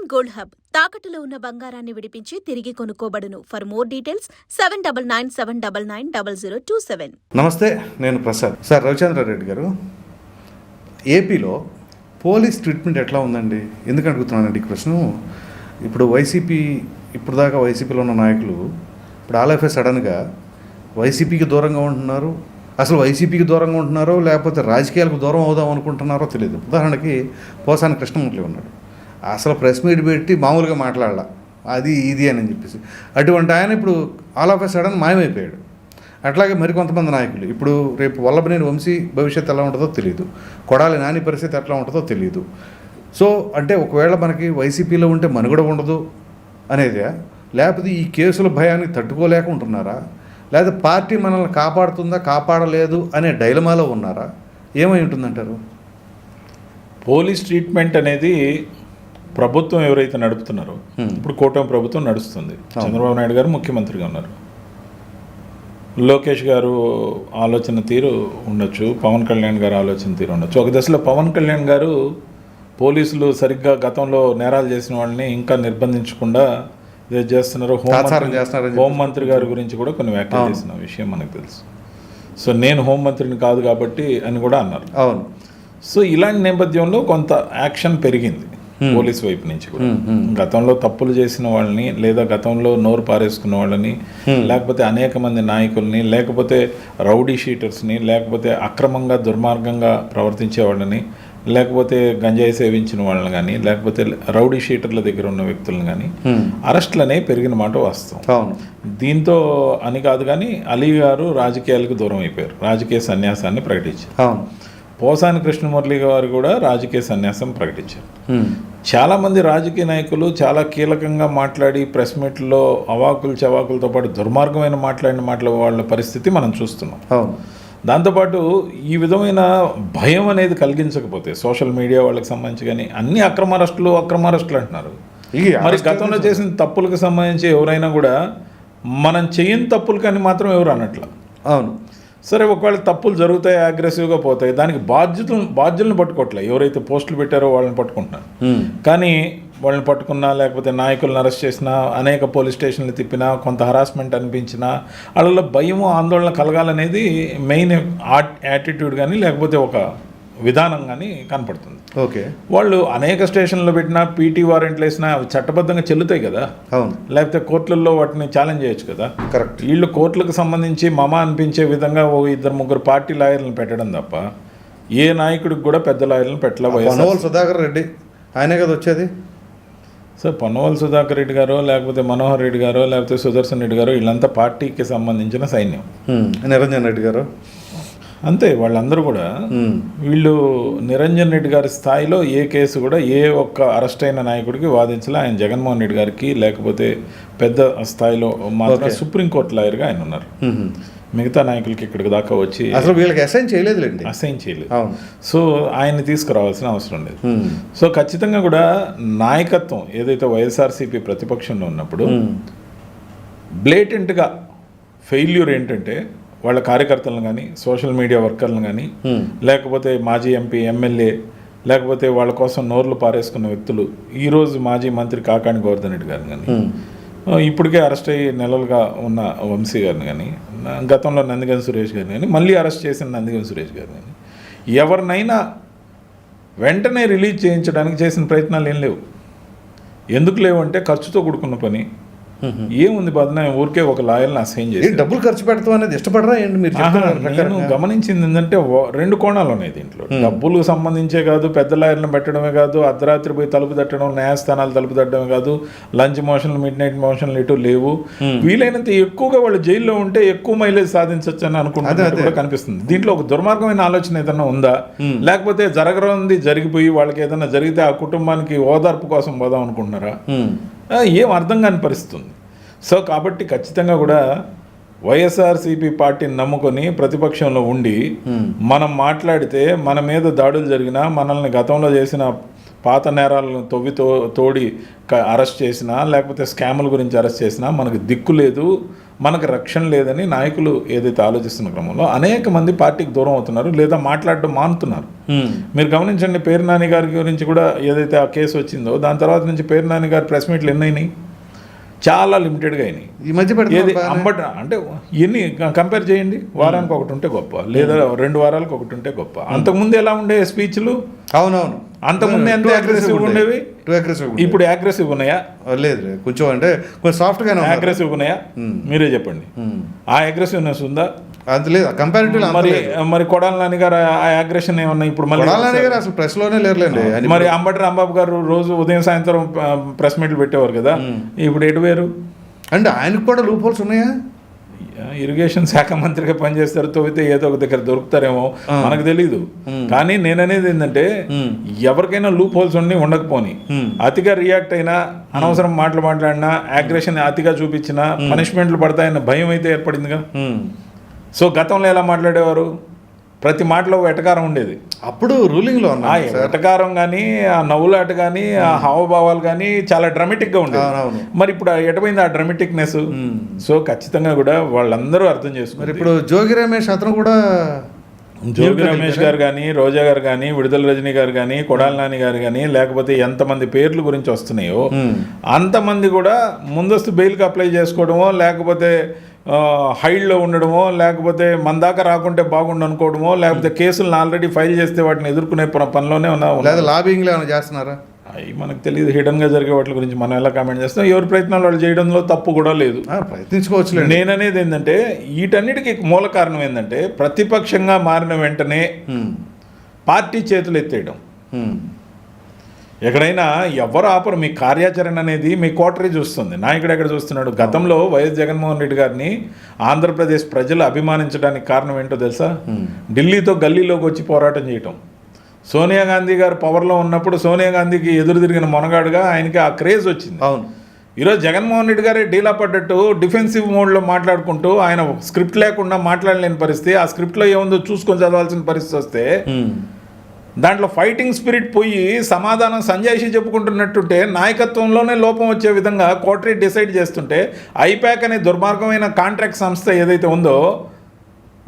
Indian gold hub. తాకట్టులో ఉన్న బంగారాన్ని విడిపించి తిరిగి కొనుక్కోబడును. For more details seven double nine seven double nine double zero two seven నమస్తే నేను ప్రసాద్. సార్ రవిచంద్రారెడ్డి గారు ఏపీలో పోలీస్ ట్రీట్మెంట్ ఎట్లా ఉందండి? ఎందుకు అడుగుతున్నానండి ఈ ప్రశ్న? ఇప్పుడు వైసీపీ ఇప్పుడు దాకా వైసీపీలో ఉన్న నాయకులు ఇప్పుడు ఆల్ సడన్గా వైసీపీకి దూరంగా ఉంటున్నారు. అసలు వైసీపీకి దూరంగా ఉంటున్నారో లేకపోతే రాజకీయాలకు దూరం అవుదాం అనుకుంటున్నారో తెలియదు. ఉదాహరణకి పోసాని కృష్ణమూర్తి ఉన్నాడు. అసలు ప్రెస్ మీట్ పెట్టి మామూలుగా మాట్లాడాల. అది ఇది అని చెప్పేసి. అటువంటి ఆయన ఇప్పుడు ఆల్ ఆఫ్ ఎ సడన్ మాయమైపోయాడు. అట్లాగే మరికొంతమంది నాయకులు. ఇప్పుడు రేపు వల్లభనేని వంశీ భవిష్యత్తు ఎలా ఉంటుందో తెలియదు కొడాలి నాని పరిస్థితి ఎట్లా ఉంటుందో తెలియదు సో అంటే ఒకవేళ మనకి వైసీపీలో ఉంటే మనుగడ ఉండదు అనేదే. లేకపోతే ఈ కేసుల భయాన్ని తట్టుకోలేక ఉంటున్నారా? లేదా పార్టీ మనల్ని కాపాడుతుందా కాపాడలేదు అనే డైలమాలో ఉన్నారా? ఏమై ఉంటుందంటారు? పోలీస్ ట్రీట్మెంట్ అనేది ప్రభుత్వం ఎవరైతే నడుపుతున్నారో. ఇప్పుడు కూటమి ప్రభుత్వం నడుస్తుంది. చంద్రబాబు నాయుడు గారు ముఖ్యమంత్రిగా ఉన్నారు. లోకేష్ గారు ఆలోచన తీరు ఉండొచ్చు పవన్ కళ్యాణ్ గారు ఆలోచన తీరు ఉండొచ్చు. ఒక దశలో పవన్ కళ్యాణ్ గారు పోలీసులు సరిగ్గా గతంలో నేరాలు చేసిన వాళ్ళని ఇంకా నిర్బంధించకుండా ఇదే చేస్తున్నారు హోంమంత్రి గారి గురించి కూడా కొన్ని వ్యాఖ్యలు. చేసిన విషయం మనకు తెలుసు. సో నేను హోంమంత్రిని కాదు కాబట్టి అని కూడా అన్నారు. అవును. సో ఇలాంటి నేపథ్యంలో కొంత యాక్షన్ పెరిగింది. పోలీస్ వైపు నుంచి కూడా Hmm, hmm. గతంలో తప్పులు చేసిన వాళ్ళని లేదా గతంలో నోరు పారేసుకున్న వాళ్ళని Hmm. లేకపోతే అనేక మంది నాయకుల్ని లేకపోతే రౌడీ షీటర్స్ని లేకపోతే అక్రమంగా దుర్మార్గంగా ప్రవర్తించే వాళ్ళని లేకపోతే గంజాయి సేవించిన వాళ్ళని కానీ లేకపోతే రౌడీ షీటర్ల దగ్గర ఉన్న వ్యక్తులను కానీ Hmm. అరెస్టులు అనేవి పెరిగిన మాట వాస్తవం దీంతో అని కాదు కానీ అలీ గారు రాజకీయాలకు దూరం అయిపోయారు రాజకీయ సన్యాసాన్ని ప్రకటించారు పోసాని కృష్ణమురళి గారు కూడా రాజకీయ సన్యాసం ప్రకటించారు Hmm. చాలామంది రాజకీయ నాయకులు చాలా కీలకంగా మాట్లాడి ప్రెస్ మీట్లో అవాకులు చవాకులతో పాటు దుర్మార్గమైన మాట్లాడిన మాటల వాళ్ళ పరిస్థితి మనం చూస్తున్నాం. అవును. దాంతోపాటు ఈ విధమైన భయం అనేది కలిగించకపోతే సోషల్ మీడియా వాళ్ళకి సంబంధించి కానీ అన్ని అక్రమ అరెస్టులు అక్రమ అరెస్టులు అంటున్నారు. మరి గతంలో చేసిన తప్పులకు సంబంధించి ఎవరైనా కూడా మనం చేయని తప్పులు కానీ మాత్రం ఎవరు అనట్ల? అవును. సరే ఒకవేళ తప్పులు జరుగుతాయి అగ్రెసివ్గా పోతాయి దానికి బాధ్యతలు బాధ్యులను పట్టుకోవట్లే ఎవరైతే పోస్టులు పెట్టారో వాళ్ళని పట్టుకుంటున్నారు. కానీ వాళ్ళని పట్టుకున్నా లేకపోతే నాయకులను అరెస్ట్ చేసినా అనేక పోలీస్ స్టేషన్లు తిప్పినా కొంత హరాస్మెంట్ అనిపించినా వాళ్ళలో భయము ఆందోళన కలగాలనేది మెయిన్ యాటిట్యూడ్ కానీ లేకపోతే ఒక విధానం కానీ కనపడుతుంది. ఓకే. వాళ్ళు అనేక స్టేషన్లు పెట్టినా పీటీ వారెంట్లు వేసినా అవి చట్టబద్ధంగా చెల్లుతాయి కదా. అవును. లేకపోతే కోర్టులలో వాటిని ఛాలెంజ్ చేయొచ్చు కదా. కరెక్ట్. వీళ్ళు కోర్టులకు సంబంధించి మమ అనిపించే విధంగా ఓ ఇద్దరు ముగ్గురు పార్టీ లాయర్లను పెట్టడం తప్ప ఏ నాయకుడికి కూడా పెద్ద లాయర్లను పెట్టలే సుధాకర్ రెడ్డి ఆయనే కదా వచ్చేది? సో పొన్నవల్ సుధాకర్ రెడ్డి గారో లేకపోతే మనోహర్ రెడ్డి గారో లేకపోతే సుదర్శన్ రెడ్డి గారో వీళ్ళంతా పార్టీకి సంబంధించిన సైన్యం. నిరంజన్ రెడ్డి గారు. అంతే వాళ్ళందరూ కూడా. వీళ్ళు నిరంజన్ రెడ్డి గారి స్థాయిలో ఏ కేసు కూడా ఏ ఒక్క అరెస్ట్ అయిన నాయకుడికి వాదించలే ఆయన జగన్మోహన్ రెడ్డి గారికి లేకపోతే పెద్ద స్థాయిలో మాత్రం. సుప్రీంకోర్టు లాయర్గా ఆయన ఉన్నారు. మిగతా నాయకులకి ఇక్కడికి దాకా వచ్చి అసలు వీళ్ళకి అసైన్ చేయలేదులేండి అసైన్ చేయలేదు సో ఆయన్ని తీసుకురావాల్సిన అవసరం లేదు. సో ఖచ్చితంగా కూడా నాయకత్వం ఏదైతే వైఎస్ఆర్సీపీ ప్రతిపక్షంలో ఉన్నప్పుడు. బ్లేటెంట్గా ఫెయిల్యూర్ ఏంటంటే వాళ్ళ కార్యకర్తలను కానీ సోషల్ మీడియా వర్కర్లను కానీ. లేకపోతే మాజీ ఎంపీ ఎమ్మెల్యే లేకపోతే వాళ్ళ కోసం నోర్లు పారేసుకున్న వ్యక్తులు ఈరోజు మాజీ మంత్రి కాకాని గోవర్ధన్ రెడ్డి గారిని కానీ ఇప్పటికే అరెస్ట్ అయ్యి నెలలుగా ఉన్న వంశీ గారిని కానీ గతంలో నందిగం సురేష్ గారిని కానీ మళ్ళీ అరెస్ట్ చేసిన నందిగం సురేష్ గారిని కానీ ఎవరినైనా వెంటనే రిలీజ్ చేయించడానికి చేసిన ప్రయత్నాలు ఏం లేవు ఎందుకు లేవు అంటే ఖర్చుతో కూడుకున్న పని. ఏముంది బదన ఊరికే ఒక లాయర్ని అసైన్ చేసి డబ్బులు ఖర్చు పెడతాం అనేది ఇష్టపడరా ఏంటి మీరు? గమనించింది ఏంటంటే రెండు కోణాలు ఉన్నాయి దీంట్లో. డబ్బులు సంబంధించే కాదు పెద్ద లాయర్లను పెట్టడమే కాదు అర్ధరాత్రి పోయి తలుపు తట్టడం న్యాయస్థానాలు తలుపు తట్టడమే కాదు లంచ్ మోషన్లు మిడ్ నైట్ మోషన్లు ఇటు లేవు. వీలైనంత ఎక్కువగా వాళ్ళు జైల్లో ఉంటే ఎక్కువ మైలేజ్ సాధించవచ్చు అని. కూడా కనిపిస్తుంది దీంట్లో ఒక దుర్మార్గమైన ఆలోచన ఏదైనా ఉందా. లేకపోతే జరగనుంది జరిగిపోయి వాళ్ళకి ఏదైనా జరిగితే ఆ కుటుంబానికి ఓదార్పు కోసం పోదాం అనుకుంటున్నారా ఏం అర్థం కాని పరిస్థితి ఉంది సో కాబట్టి ఖచ్చితంగా కూడా వైఎస్ఆర్సీపీ పార్టీని నమ్ముకొని ప్రతిపక్షంలో ఉండి Hmm. మనం మాట్లాడితే మన మీద దాడులు జరిగినా మనల్ని గతంలో చేసిన పాత నేరాలను తవ్వి తో తోడి అరెస్ట్ చేసినా లేకపోతే స్కాముల గురించి అరెస్ట్ చేసినా మనకు దిక్కు లేదు మనకు రక్షణ లేదని నాయకులు ఏదైతే ఆలోచిస్తున్న క్రమంలో అనేక మంది పార్టీకి దూరం అవుతున్నారు లేదా మాట్లాడడం మానుతున్నారు. మీరు గమనించండి పేరు నాని గారి గురించి కూడా ఏదైతే ఆ కేసు వచ్చిందో దాని తర్వాత నుంచి పేరు నాని గారి ప్రెస్ మీట్లు ఎన్ని అయినాయి? చాలా లిమిటెడ్గా అయినాయి. ఈ మధ్య ఏది. అంబట అంటే ఎన్ని కంపేర్ చేయండి వారానికి ఒకటి ఉంటే గొప్ప లేదా రెండు వారాలకు ఒకటి ఉంటే గొప్ప. అంతకుముందు ఎలా ఉండే స్పీచ్లు? అవునవును. అంతకుముందు ఎంత aggressive ఉండేవి? టూ అగ్రెసివ్ ఇప్పుడు అగ్రెసివ్ ఉన్నాయా? లేదు కొంచెం అంటే కొంచెం సాఫ్ట్ గానే ఉన్నారు. అగ్రెసివ్ ఉన్నాయా మీరే చెప్పండి. ఆ అగ్రెసివ్నెస్ ఉందా? అంత లేదు. కంపారిటివ్ మరి మరి కొడాల నాని గారు ఆ అగ్రెషన్ ఏమన్నా ఇప్పుడు మళ్ళీ కొడాలని గారు అసలు ప్రెస్లోనే లేరులేండి. మరి అంబటి రాంబాబు గారు రోజు ఉదయం సాయంత్రం ప్రెస్ మీట్లు పెట్టేవారు కదా. ఇప్పుడు ఎటు వేరు అంటే ఆయనకు కూడా లూప్ హోల్స్ ఉన్నాయా? ఇరిగేషన్ శాఖ మంత్రిగా పనిచేస్తారు తవ్వితే ఏదో ఒక దగ్గర దొరుకుతారేమో. మనకు తెలీదు. కానీ నేను అనేది ఏంటంటే. ఎవరికైనా లూప్ హోల్స్ ఉండి ఉండకపోని. అతిగా రియాక్ట్ అయినా అనవసరం మాటలు మాట్లాడినా అగ్రెషన్ అతిగా చూపించినా పనిష్మెంట్లు పడతాయన్న భయం అయితే ఏర్పడిందిగా. సో గతంలో ఎలా మాట్లాడేవారు? ప్రతి మాటలో వెటకారం ఉండేది. అప్పుడు రూలింగ్లో ఆ ఉన్నారు సార్. వెటకారం కానీ ఆ నవ్వులాట కానీ ఆ హావభావాలు కానీ చాలా డ్రమాటిక్గా ఉండేది. మరి ఇప్పుడు ఎటపోయింది ఆ డ్రమాటిక్నెస్? సో ఖచ్చితంగా కూడా వాళ్ళందరూ అర్థం మరి చేసుకున్నారు ఇప్పుడు జోగి రమేష్ అతను కూడా జోగి రమేష్ గారు కానీ రోజా గారు కానీ విడుదల రజనీ గారు కానీ కొడాల నాని గారు కానీ లేకపోతే ఎంతమంది పేర్ల గురించి వస్తున్నాయో. అంతమంది కూడా ముందస్తు బెయిల్కి అప్లై చేసుకోవడమో లేకపోతే హైడ్లో ఉండడమో లేకపోతే మన దాకా రాకుంటే బాగుండు అనుకోవడమో లేకపోతే కేసులను ఆల్రెడీ ఫైల్ చేస్తే వాటిని ఎదుర్కొనే పనిలోనే ఉన్నా లేదా లాబింగ్లో ఏమైనా చేస్తున్నారా? అవి మనకు తెలియదు. హిడన్గా జరిగే వాటి గురించి మనం ఎలా కామెంట్ చేస్తాం ఎవరి ప్రయత్నాలు వాళ్ళు చేయడంలో తప్పు కూడా లేదు. ఆ, ప్రయత్నించుకోవచ్చులేండి. నేననేది ఏంటంటే వీటన్నిటికీ మూల కారణం ఏంటంటే ప్రతిపక్షంగా మారిన వెంటనే. పార్టీ చేతులు ఎత్తేయడం. ఎక్కడైనా ఎవరు ఆపరు మీ కార్యాచరణ అనేది మీ కోటరీ చూస్తుంది. నాయకుడు ఎక్కడ చూస్తున్నాడు? గతంలో వైఎస్ జగన్మోహన్ రెడ్డి గారిని ఆంధ్రప్రదేశ్ ప్రజలు అభిమానించడానికి కారణం ఏంటో తెలుసా? ఢిల్లీతో గల్లీలోకి వచ్చి పోరాటం చేయటం. సోనియా గాంధీ గారు పవర్లో ఉన్నప్పుడు సోనియా గాంధీకి ఎదురు తిరిగిన మొనగాడుగా ఆయనకి ఆ క్రేజ్ వచ్చింది. అవును. ఈరోజు జగన్మోహన్ రెడ్డి గారే డీలా పడ్డట్టు డిఫెన్సివ్ మోడ్లో మాట్లాడుకుంటూ ఆయన స్క్రిప్ట్ లేకుండా మాట్లాడలేని పరిస్థితి ఆ స్క్రిప్ట్లో ఏముందో చూసుకొని చదవాల్సిన పరిస్థితి వస్తే. దాంట్లో ఫైటింగ్ స్పిరిట్ పోయి సమాధానం సంజయ్షి చెప్పుకుంటున్నట్టుంటే నాయకత్వంలోనే లోపం వచ్చే విధంగా కోటరీ డిసైడ్ చేస్తుంటే ఐపాక్ అనే దుర్మార్గమైన కాంట్రాక్ట్ సంస్థ ఏదైతే ఉందో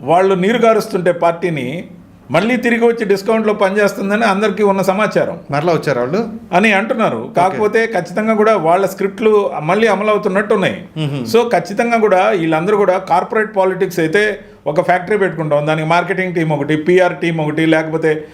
వాళ్ళు నీరు గారుస్తుంటే పార్టీని మళ్ళీ తిరిగి వచ్చి డిస్కౌంట్లో పనిచేస్తుందని అందరికీ ఉన్న సమాచారం. మరలా వచ్చారు వాళ్ళు? అని అంటున్నారు. కాకపోతే ఖచ్చితంగా కూడా వాళ్ళ స్క్రిప్ట్లు మళ్ళీ అమలు అవుతున్నట్టు ఉన్నాయి సో ఖచ్చితంగా కూడా వీళ్ళందరూ కూడా కార్పొరేట్ పాలిటిక్స్ అయితే ఒక ఫ్యాక్టరీ పెట్టుకుంటాం. దానికి మార్కెటింగ్ టీం ఒకటి పిఆర్ టీం ఒకటి లేకపోతే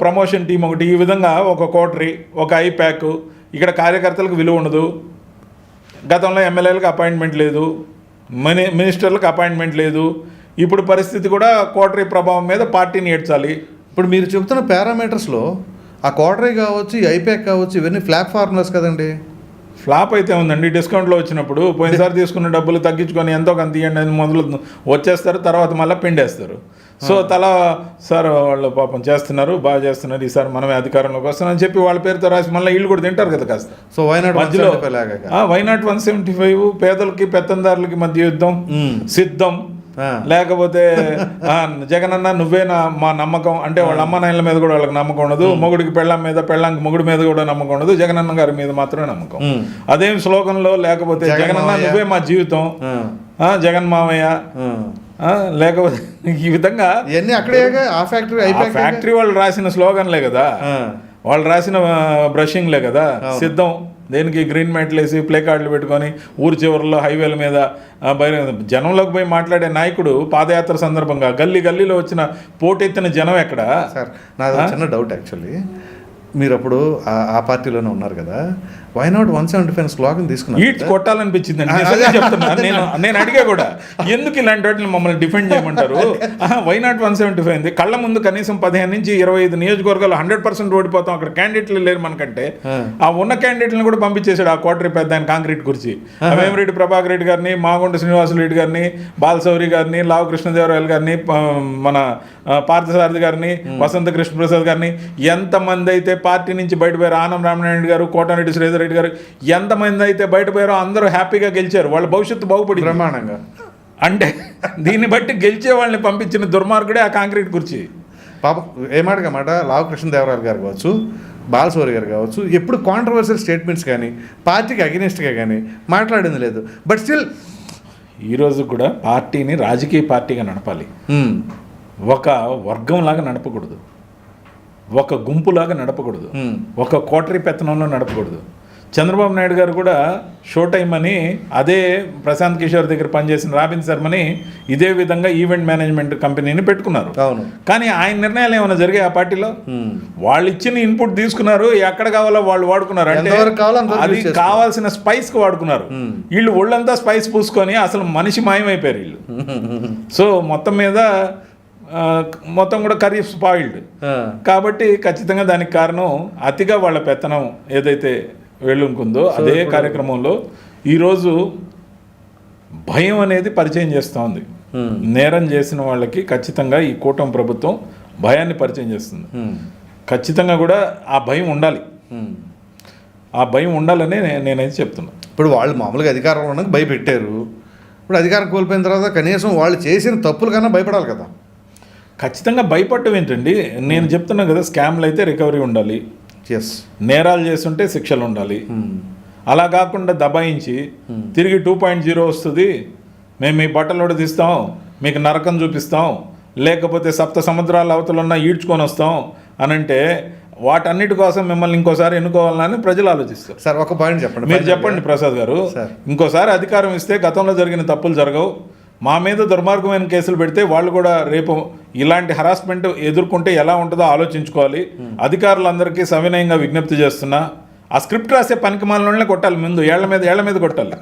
ప్రమోషన్ టీం ఒకటి. ఈ విధంగా ఒక కోటరీ ఒక ఐప్యాక్ ఇక్కడ కార్యకర్తలకు విలువ ఉండదు. గతంలో ఎమ్మెల్యేలకు అపాయింట్మెంట్ లేదు. మిని మినిస్టర్లకు అపాయింట్మెంట్ లేదు. ఇప్పుడు పరిస్థితి కూడా కోటరీ ప్రభావం మీద పార్టీని ఏడ్చాలి. ఇప్పుడు మీరు చెబుతున్న పారామీటర్స్లో ఆ క్వార్టరీ కావచ్చు ఈ ఐపాక్ కావచ్చు ఇవన్నీ ఫ్లాప్ ఫార్ములాస్ కదండి. ఫ్లాప్ అయితే ఉందండి. డిస్కౌంట్లో వచ్చినప్పుడు పోయినసారి తీసుకున్న డబ్బులు తగ్గించుకొని ఎంతో కొంత ఇవ్వండి అని మొదలు వచ్చేస్తారు తర్వాత మళ్ళీ పిండేస్తారు. సో తల సార్ వాళ్ళు పాపం చేస్తున్నారు బాగా చేస్తున్నారు. ఈసారి మనమే అధికారంలోకి వస్తున్నాం అని చెప్పి వాళ్ళ పేరుతో రాసి మళ్ళీ ఇల్లు కూడా తింటారు కదా కాస్త. సో వైనాడు మధ్యలో వైనాట్ వన్ సెవెంటీ ఫైవ్ పేదలకి పెత్తందారులకి మధ్య యుద్ధం. సిద్ధం. లేకపోతే జగనన్న నువ్వే నా మా నమ్మకం. అంటే వాళ్ళ అమ్మ నాయనల మీద కూడా వాళ్ళకి నమ్మకం ఉండదు. మొగుడికి పెళ్ళాం మీద పెళ్ళాంకి మొగుడి మీద కూడా నమ్మకం ఉండదు. జగనన్న గారి మీద మాత్రమే నమ్మకం. మ్మ్. అదేం స్లోగన్లో లేకపోతే జగన్ జగనన్న. నువ్వే మా జీవితం. జగన్ మామయ్య లేకపోతే ఈ విధంగా ఇవన్నీ అక్కడే ఆ ఫ్యాక్టరీ ఫ్యాక్టరీ వాళ్ళు రాసిన స్లోగన్లే కదా. వాళ్ళు రాసిన బ్రషింగ్లే కదా. సిద్ధం. దేనికి గ్రీన్ మ్యాట్లు వేసి ప్లే కార్డులు పెట్టుకొని ఊరి చివరిలో హైవేల మీద జనంలోకి పోయి మాట్లాడే నాయకుడు పాదయాత్ర సందర్భంగా గల్లీ గల్లీలో వచ్చిన పోటెత్తిన జనం ఎక్కడ? సార్ నాది ఒక చిన్న డౌట్ యాక్చువల్లీ మీరు అప్పుడు ఆ పార్టీలోనే ఉన్నారు కదా. Why not one seventy five slogan తీసుకున్నారు ఈడ్చి కొట్టాలనిపించింది నేను నేను అడిగా కూడా ఎందుకు ఇలాంటి వాటిని మమ్మల్ని డిఫెండ్ చేయమంటారు? Why not one seventy five ఉంది కళ్ళ ముందు కనీసం పదిహేను నుంచి ఇరవై ఐదు నియోజకవర్గాలు హండ్రెడ్ పర్సెంట్ ఓడిపోతాం. అక్కడ క్యాండిడేట్లు లేరు మనకంటే. ఆ. ఉన్న క్యాండిడేట్లను కూడా పంపించేశాడు ఆ కోటరీ పెద్ద ఆయన కాంక్రీట్ కుర్చీ. వేమిరెడ్డి ప్రభాకర్ రెడ్డి గారిని మాగుంట శ్రీనివాసులు రెడ్డి గారిని బాలశౌరి గారిని లావు కృష్ణదేవరాయలు గారిని మన పార్థసారథి గారిని వసంత కృష్ణ ప్రసాద్ గారిని ఎంతమంది అయితే పార్టీ నుంచి బయటపోయారు ఆనం రామనారాయణ గారు కోటారెడ్డి శ్రీధర్ రెడ్డి గారు ఎంతమంది అయితే బయటపోయారో అందరూ హ్యాపీగా గెలిచారు. వాళ్ళ భవిష్యత్తు బాగుపడింది. బ్రహ్మాండంగా. అంటే దీన్ని బట్టి గెలిచే వాళ్ళని పంపించిన దుర్మార్గుడే ఆ కాంక్రీట్ కుర్చీ. పాపం ఏ మాటగా మాట? లావు కృష్ణదేవరాయలు గారు కావచ్చు బాలసౌరి గారు కావచ్చు ఎప్పుడు కాంట్రవర్షియల్ స్టేట్మెంట్స్ కానీ పార్టీకి అగెనిస్ట్గా కానీ మాట్లాడింది లేదు. బట్ స్టిల్ ఈరోజు కూడా పార్టీని రాజకీయ పార్టీగా నడపాలి. ఒక వర్గంలాగా నడపకూడదు. ఒక గుంపులాగా నడపకూడదు. ఒక కోటరీ పెత్తనంలో నడపకూడదు. చంద్రబాబు నాయుడు గారు కూడా షో టైం అని అదే ప్రశాంత్ కిషోర్ దగ్గర పనిచేసిన రాబిన్ శర్మని ఇదే విధంగా ఈవెంట్ మేనేజ్మెంట్ కంపెనీని పెట్టుకున్నారు. అవును. కానీ ఆయన నిర్ణయాలు ఏమైనా జరిగాయి ఆ పార్టీలో? వాళ్ళు ఇచ్చిన ఇన్పుట్ తీసుకున్నారు ఎక్కడ కావాలో వాళ్ళు వాడుకున్నారు. అంటే అది. కావాల్సిన స్పైస్కి వాడుకున్నారు. వీళ్ళు ఒళ్ళంతా స్పైస్ పూసుకొని అసలు మనిషి మాయమైపోయారు వీళ్ళు. సో మొత్తం మీద మొత్తం కూడా కర్రీ స్పాయిల్డ్. కాబట్టి ఖచ్చితంగా దానికి కారణం అతిగా వాళ్ళ పెత్తనం ఏదైతే వెళ్ళుకుందో అదే కార్యక్రమంలో ఈరోజు భయం అనేది పరిచయం చేస్తూ ఉంది. ఉమ్, నేరం చేసిన వాళ్ళకి ఖచ్చితంగా ఈ కూటమి ప్రభుత్వం భయాన్ని పరిచయం చేస్తుంది. ఖచ్చితంగా కూడా ఆ భయం ఉండాలి. ఆ భయం ఉండాలని నేనైతే చెప్తున్నా. ఇప్పుడు వాళ్ళు మామూలుగా అధికారంలో ఉండగా భయపెట్టారు. ఇప్పుడు అధికారం కోల్పోయిన తర్వాత కనీసం వాళ్ళు చేసిన తప్పులు కన్నా భయపడాలి కదా. ఖచ్చితంగా భయపడటం ఏంటండి? నేను చెప్తున్నా కదా స్కామ్లు అయితే రికవరీ ఉండాలి. ఎస్ నేరాలు చేస్తుంటే శిక్షలు ఉండాలి. అలా కాకుండా దబాయించి తిరిగి టూ పాయింట్ జీరో వస్తుంది. మేము మీ బట్టలు తీస్తాం. మీకు నరకం చూపిస్తాం. లేకపోతే సప్త సముద్రాల అవతలున్న ఈడ్చుకొని వస్తాం అని అంటే వాటన్నిటి కోసం మిమ్మల్ని ఇంకోసారి ఎన్నుకోవాలని ప్రజలు ఆలోచిస్తారు. సార్ ఒక పాయింట్ చెప్పండి. మీరు చెప్పండి ప్రసాద్ గారు. సార్. ఇంకోసారి అధికారం ఇస్తే గతంలో జరిగిన తప్పులు జరగవు. మా మీద దుర్మార్గమైన కేసులు పెడితే వాళ్ళు కూడా రేపు ఇలాంటి హరాస్మెంట్ ఎదుర్కొంటే ఎలా ఉంటుందో ఆలోచించుకోవాలి. అధికారులందరికీ సవినయంగా విజ్ఞప్తి చేస్తున్నా ఆ స్క్రిప్ట్ రాసే పనికి మాలలోనే కొట్టాలి ముందు ఏళ్ళ మీద ఏళ్ళ మీద కొట్టాలి.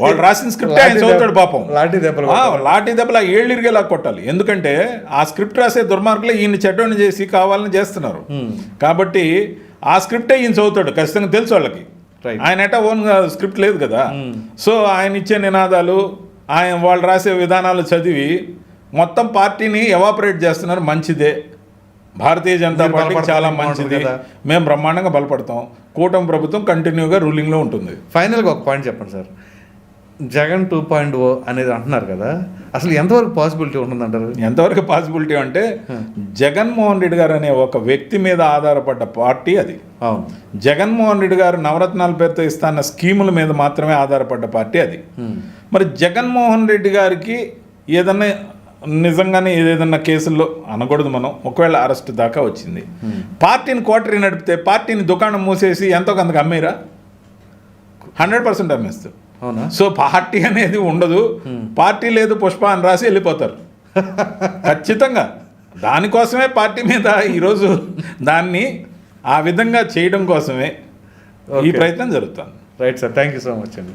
వాళ్ళు రాసిన స్క్రిప్ట్ ఆయన చదువుతాడు పాపం. లాఠీ దెబ్బలు లాఠీ దెబ్బలు ఆ ఏళ్ళు ఇరిగేలా కొట్టాలి. ఎందుకంటే ఆ స్క్రిప్ట్ రాసే దుర్మార్గులే ఈయన చెడ్డోని చేసి కావాలని చేస్తున్నారు. కాబట్టి ఆ స్క్రిప్టే ఈయన చదువుతాడు ఖచ్చితంగా తెలుసు వాళ్ళకి. ఆయన ఎటా ఓన్ స్క్రిప్ట్ లేదు కదా. సో ఆయన ఇచ్చే నినాదాలు ఆయన వాళ్ళు రాసే విధానాలు చదివి మొత్తం పార్టీని ఎవాపరేట్ చేస్తున్నారు. మంచిదే. భారతీయ జనతా బలపడతారు చాలా మంచిది. మేము బ్రహ్మాండంగా బలపడతాం. కూటమి ప్రభుత్వం కంటిన్యూగా రూలింగ్లో ఉంటుంది. ఫైనల్గా ఒక పాయింట్ చెప్పండి sir. Jagan two point O అనేది అంటున్నారు కదా. అసలు ఎంతవరకు పాసిబిలిటీ ఉంటుందంటారు? ఎంతవరకు పాసిబిలిటీ అంటే జగన్మోహన్ రెడ్డి గారు అనే ఒక వ్యక్తి మీద ఆధారపడ్డ పార్టీ అది. అవును. జగన్మోహన్ రెడ్డి గారు నవరత్నాల పేరుతో ఇస్తాన్న స్కీముల మీద మాత్రమే ఆధారపడ్డ పార్టీ అది. మరి జగన్మోహన్ రెడ్డి గారికి ఏదన్నా నిజంగానే ఏదైనా కేసుల్లో అనకూడదు మనం. ఒకవేళ అరెస్ట్ దాకా వచ్చింది. పార్టీని కోటరీ నడిపితే పార్టీని దుకాణం మూసేసి ఎంతో కొంతకు అమ్మేరా? Hundred percent అమ్మేస్తారు. అవునా? సో పార్టీ అనేది ఉండదు. పార్టీ లేదు పుష్ప అని రాసి వెళ్ళిపోతారు. ఖచ్చితంగా. దానికోసమే పార్టీ మీద ఈరోజు దాన్ని ఆ విధంగా చేయడం కోసమే ఈ. ప్రయత్నం జరుగుతుంది. Right sir thank you so much అండి